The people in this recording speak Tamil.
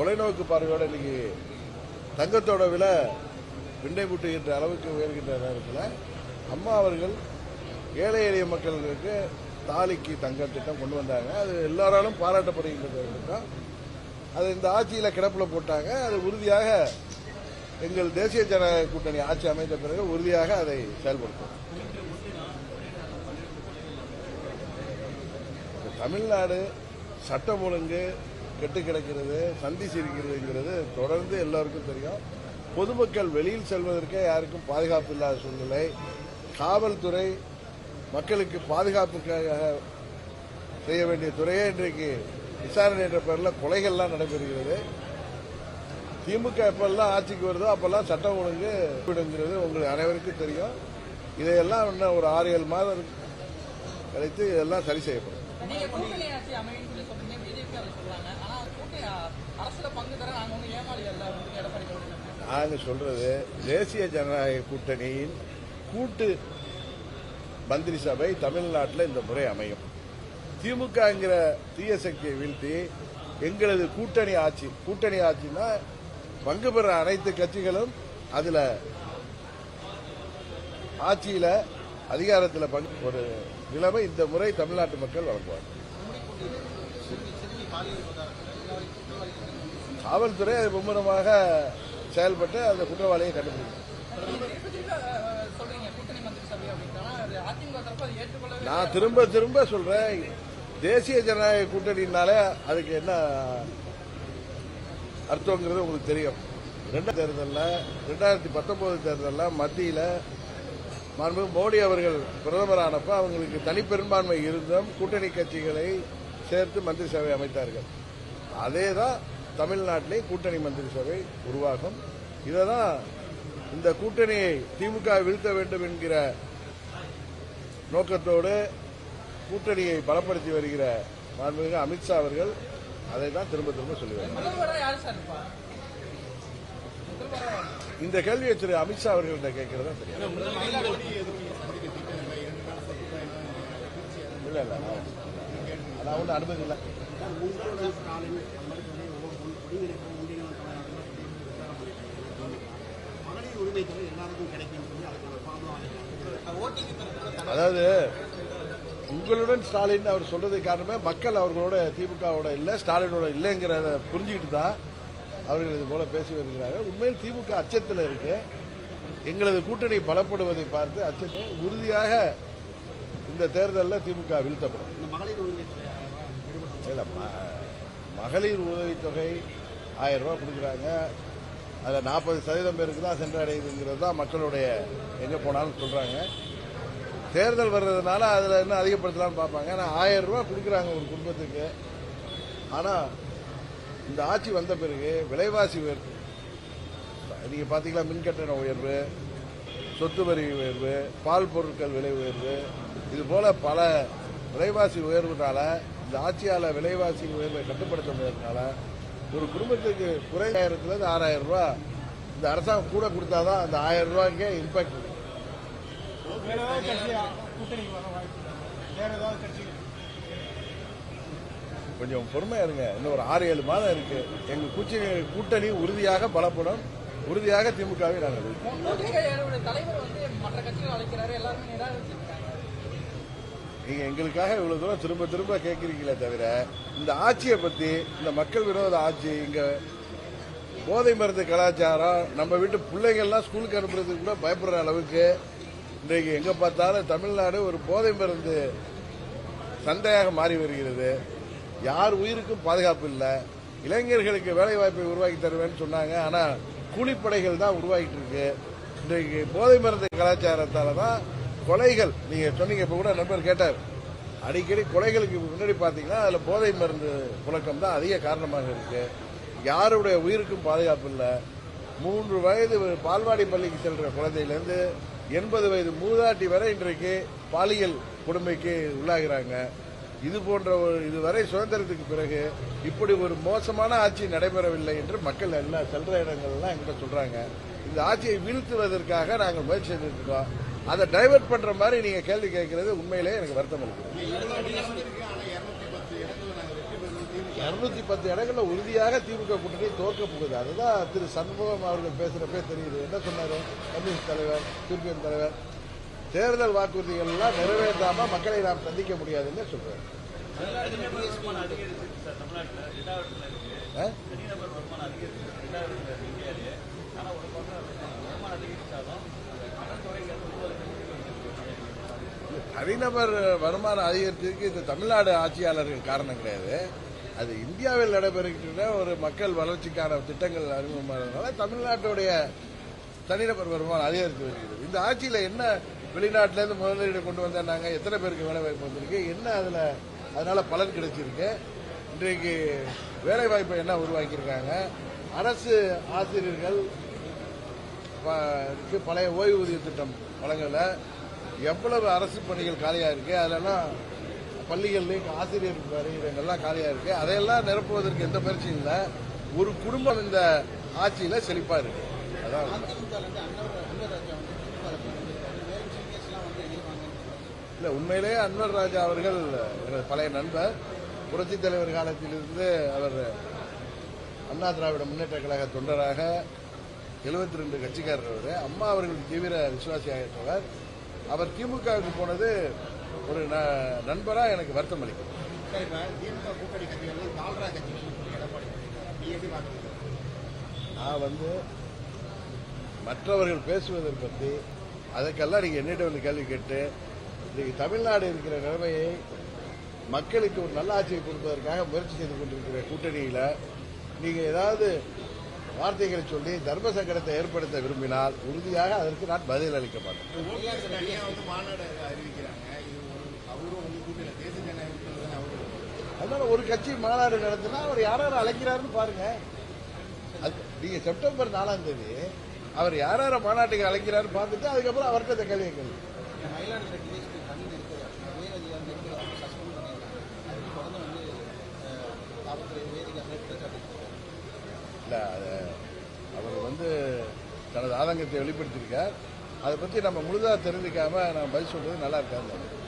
தொலைநோக்கு பார்வையோட இன்னைக்கு தங்கத்தோட விலை விண்டை முட்டுகின்ற அளவுக்கு உயர்கின்ற நேரத்தில் அம்மா அவர்கள் ஏழை எளிய மக்களுக்கு தாலிக்கு தங்க திட்டம் கொண்டு வந்தாங்க. அது எல்லாராலும் பாராட்டப்படுகின்ற திட்டம். அது இந்த ஆட்சியில் கிடப்பில் போட்டாங்க. அது உறுதியாக எங்கள் தேசிய ஜனநாயக கூட்டணி ஆட்சி அமைந்த பிறகு உறுதியாக அதை செயல்படுத்தும். தமிழ்நாடு சட்டம் ஒழுங்கு கெட்டு கிடக்கிறது சந்தி சிரிக்கிறதுங்கிறது தொடர்ந்து எல்லாருக்கும் தெரியும். பொதுமக்கள் வெளியில் செல்வதற்கே யாருக்கும் பாதுகாப்பு இல்லாத சூழ்நிலை. காவல்துறை மக்களுக்கு பாதுகாப்புக்காக செய்ய வேண்டிய துறையே இன்றைக்கு விசாரணை என்ற பெயரில் கொலைகள்லாம் நடைபெறுகிறது. திமுக எப்பெல்லாம் ஆட்சிக்கு வருதோ அப்பெல்லாம் சட்டம் ஒழுங்கு விடுங்கிறது உங்களுக்கு அனைவருக்கும் தெரியும். இதையெல்லாம் இன்னும் ஒரு ஆறு ஏழு மாதம் கழித்து இதெல்லாம் சரி செய்யப்படும் நீங்க கூட்டணி ஆட்சி அமையும் சொல்லி சொல்றீங்க பிஜேபி அதை சொல்றாங்க ஆனா கூட்டணி அரசுல பங்கு தர நாங்க ஒண்ணு ஏமாளி அல்ல வந்து எடப்பாடி பழனிசாமி சொல்றது தேசிய ஜனநாயக கூட்டணியின் கூட்டு மந்திரி சபை தமிழ்நாட்டில் இந்த முறை அமையும். திமுகங்கிற தீய சக்தியை வீழ்த்தி எங்களது கூட்டணி ஆட்சி கூட்டணி ஆட்சினா பங்கு பெற அனைத்து கட்சிகளும் அதுல ஆட்சியில அதிகாரத்தில் பங்கு ஒரு நிலைமை இந்த முறை தமிழ்நாட்டு மக்கள் வழங்குவாங்க காவல்துறை அது மும்முரமாக செயல்பட்டு அந்த குற்றவாளியை கண்டுபிடிக்கும். நான் திரும்ப திரும்ப சொல்றேன். தேசிய ஜனநாயக கூட்டணினாலே அதுக்கு என்ன அர்த்தங்கிறது உங்களுக்கு தெரியும். ரெண்டாம் தேர்தலில் ரெண்டாயிரத்தி பத்தொன்பது தேர்தலில் மத்தியில் மாண்பு மோடி அவர்கள் பிரதமரானப்ப அவங்களுக்கு தனிப்பெரும்பான்மை இருந்தும் கூட்டணி கட்சிகளை சேர்த்து மந்திரி சபை அமைத்தார்கள். அதே தான் தமிழ்நாட்டிலே கூட்டணி மந்திரி சபை உருவாகும். இதை தான் இந்த கூட்டணியை திமுக வீழ்த்த வேண்டும் என்கிற நோக்கத்தோடு கூட்டணியை பலப்படுத்தி வருகிற மாண்புமிகு அமித்ஷா அவர்கள் அதை தான் திரும்ப திரும்ப சொல்லி வருகிறார் முதல்வரா யாரு சார் இருப்பா? முதல்வரா இந்த கேள்வியை திரு அமித்ஷா அவர்கள்ட்ட கேட்கறதா தெரியும் இல்ல இல்ல நான் நான் ஒன்றும் அனுமதி இல்லை. மகளிர் உரிமை தொகை எல்லாருக்கும் கிடைக்கும் சொல்லி அதுக்கான ஃபார்முலா அதாவது உங்களுடன் ஸ்டாலின் அவர் சொல்றது காரணமே மக்கள் அவர்களோட திமுகவோட இல்ல ஸ்டாலினோட இல்லைங்கிறத புரிஞ்சுக்கிட்டு தான் அவர்கள் இது போல பேசி வருகிறார்கள். உண்மையில் திமுக அச்சத்தில் இருக்கு. எங்களது கூட்டணி பலப்படுவதை பார்த்து அச்சத்தில் உறுதியாக இந்த தேர்தலில் திமுக வீழ்த்தப்படும். மகளிர் உதவித்தொகை ஆயிரம் ரூபா கொடுக்குறாங்க. அதில் நாற்பது சதவீதம் பேருக்கு தான் சென்றடையுதுங்கிறது தான் மக்களுடைய எங்கே போனாலும் சொல்கிறாங்க தேர்தல் வர்றதுனால அதில் இன்னும் அதிகப்படுத்தலாம்னு பார்ப்பாங்க. ஆனால் ஆயிரம் ரூபா கொடுக்குறாங்க ஒரு குடும்பத்துக்கு. ஆனால் இந்த ஆட்சி வந்த பிறகு விலைவாசி உயர்வு. நீங்கள் பார்த்தீங்களா மின்கட்டண உயர்வு சொத்து வரி உயர்வு பால் பொருட்கள் விலை உயர்வு. இது போல பல விலைவாசி உயர்வுனால இந்த ஆட்சியால் விலைவாசி உயர்வை கட்டுப்படுத்த முடியறதுனால ஒரு குடும்பத்துக்கு குறையாயிரத்துல இருந்து ஆறாயிரம் ரூபா. இந்த அரசாங்கம் கூட கொடுத்தாதான் அந்த ஆயிரம் ரூபாய்க்கே இம்பாக்ட் கொஞ்சம் பொறுமையா இருங்க. இன்னும் ஒரு ஆறு ஏழு மாதம் இருக்கு. எங்க கூச்சி கூட்டணி உறுதியாக பலப்படும். உறுதியாக திமுகவை நாங்கள் தலைவர் வந்து மற்ற கட்சிகள் அழைக்கிறாரு எல்லாருமே நீங்கள் நீங்க எங்களுக்காக இவ்வளவு தூரம் திரும்ப திரும்ப கேட்குறீங்களே தவிர இந்த ஆட்சியை பத்தி இந்த மக்கள் விரோத ஆட்சி இங்க போதை மருந்து கலாச்சாரம் நம்ம வீட்டு பிள்ளைங்கள்லாம் ஸ்கூலுக்கு அனுப்புறதுக்கு கூட பயப்படுற அளவுக்கு இன்றைக்கு எங்க பார்த்தாலும் தமிழ்நாடு ஒரு போதை மருந்து சந்தையாக மாறி வருகிறது. யார் உயிருக்கும் பாதுகாப்பு இல்லை. இளைஞர்களுக்கு வேலை வாய்ப்பை உருவாக்கி தருவேன்னு சொன்னாங்க. ஆனா கூலிப்படைகள் தான் உருவாகிட்டு இருக்கு. இன்றைக்கு போதை மருந்து கலாச்சாரத்தால தான் கொலைகள். நீங்க சொன்னீங்க இப்ப கூட நண்பர் கேட்டார். அடிக்கடி கொலைகளுக்கு முன்னாடி பாத்தீங்கன்னா அதுல போதை மருந்து புழக்கம் தான் அதிக காரணமாக இருக்கு. யாருடைய உயிருக்கும் பாதுகாப்பு இல்லை. மூன்று வயது பால்வாடி பள்ளிக்கு செல்ற குழந்தையிலேருந்து எண்பது வயது மூதாட்டி வரை இன்றைக்கு பாலியல் கொடுமைக்கு உள்ளாகிறாங்க. இது போன்ற ஒரு இதுவரை சுதந்திரத்துக்கு பிறகு இப்படி ஒரு மோசமான ஆட்சி நடைபெறவில்லை என்று மக்கள் எல்லாம் செல்ற இடங்கள்லாம் எங்கிட்ட சொல்றாங்க. இந்த ஆட்சியை வீழ்த்துவதற்காக நாங்கள் முயற்சி செஞ்சுட்டு அதை டைவெர்ட் பண்ற மாதிரி நீங்க கேள்வி கேட்கறது உண்மையிலே எனக்கு வருத்தம் இருக்கு. இருநூத்தி பத்து இடங்கள்ல உறுதியாக திமுக கூட்டணி தோற்க போகுது. அதுதான் திரு சண்முகம் அவர்கள் பேசுறப்பே தெரியுது. என்ன சொன்னாரு? கம்யூனிஸ்ட் தலைவர் சிபிஎம் தலைவர். தேர்தல் வாக்குறுதிகள் எல்லாம் நிறைவேற்றாம மக்களை நாம் சந்திக்க முடியாதுன்னு சொல்றாரு. ஆ? தனிநபர் வருமானம் அதிகரித்ததுக்கு இந்த தமிழ்நாடு ஆட்சியாளர்கள் காரணம் கிடையாது. அது இந்தியாவில் நடைபெறுகின்ற ஒரு மக்கள் வளர்ச்சிக்கான திட்டங்கள் அறிமுகமானதுனால தமிழ்நாட்டுடைய தனிநபர் வருமானம் அதிகரித்து வருகிறது. இந்த ஆட்சியில் என்ன வெளிநாட்டிலேருந்து முதலீடு கொண்டு வந்தாங்க எத்தனை பேருக்கு வேலை வாய்ப்பு வந்திருக்கு என்ன அதில் அதனால பலன் கிடைச்சிருக்கு. இன்றைக்கு வேலை வாய்ப்பை என்ன உருவாக்கியிருக்காங்க? அரசு ஆசிரியர்கள் பழைய ஓய்வூதிய திட்டம் வழங்கலை. எவ்வளவு அரசு பணிகள் காலியாக இருக்கு அதெல்லாம் பள்ளிகள்லேயும் ஆசிரியர் பணியிடங்கள்லாம் காலியாக இருக்கு அதையெல்லாம் நிரப்புவதற்கு எந்த பயிற்சியும் இல்லை. ஒரு குடும்பம் இந்த ஆட்சியில் செழிப்பாக இருக்கு. அதான் இல்லை உண்மையிலேயே அன்வர் ராஜா அவர்கள் எனது பழைய நண்பர் புரட்சித் தலைவர் காலத்திலிருந்து அவர் அண்ணா திராவிட முன்னேற்ற கழக தொண்டராக 72 ரெண்டு கட்சிக்காரர் அவர். அம்மா அவர்கள் தீவிர விசுவாசியாக இருந்தவர் அவர் திமுகவுக்கு போனது ஒரு நண்பரா எனக்கு வருத்தம் அளிக்கும். நான் வந்து மற்றவர்கள் பேசுவதை பற்றி அதுக்கெல்லாம் நீங்க என்னிடம் வந்து கேள்வி கேட்டு இன்னைக்கு தமிழ்நாடு இருக்கிற நிலைமையை மக்களுக்கு ஒரு நல்ல ஆட்சியை கொடுப்பதற்காக முயற்சி செய்து கொண்டிருக்கிற கூட்டணியில நீங்க ஏதாவது வார்த்தைகளை சொல்லி தர்ம சங்கடத்தை ஏற்படுத்த விரும்பினால் உறுதியாக அதற்கு நான் பதில் அளிக்க மாட்டேன் அதனால ஒரு கட்சி மாநாடு நடத்தினா அவர் யார் யார் அழைக்கிறாருன்னு பாருங்க. அது நீங்க செப்டம்பர் நாலாம் தேதி அவர் யார் யார மாநாட்டுக்கு அழைக்கிறாருன்னு பார்த்துட்டு அதுக்கப்புறம் அவர்கிட்ட கேள்வியை கேள்வி இல்லை அது அவர் வந்து தனது ஆதங்கத்தை வெளிப்படுத்தியிருக்கார். அதை பற்றி நம்ம முழுதாக தெரிஞ்சுக்காம நம்ம பதில் சொல்றது நல்லா இருக்காது.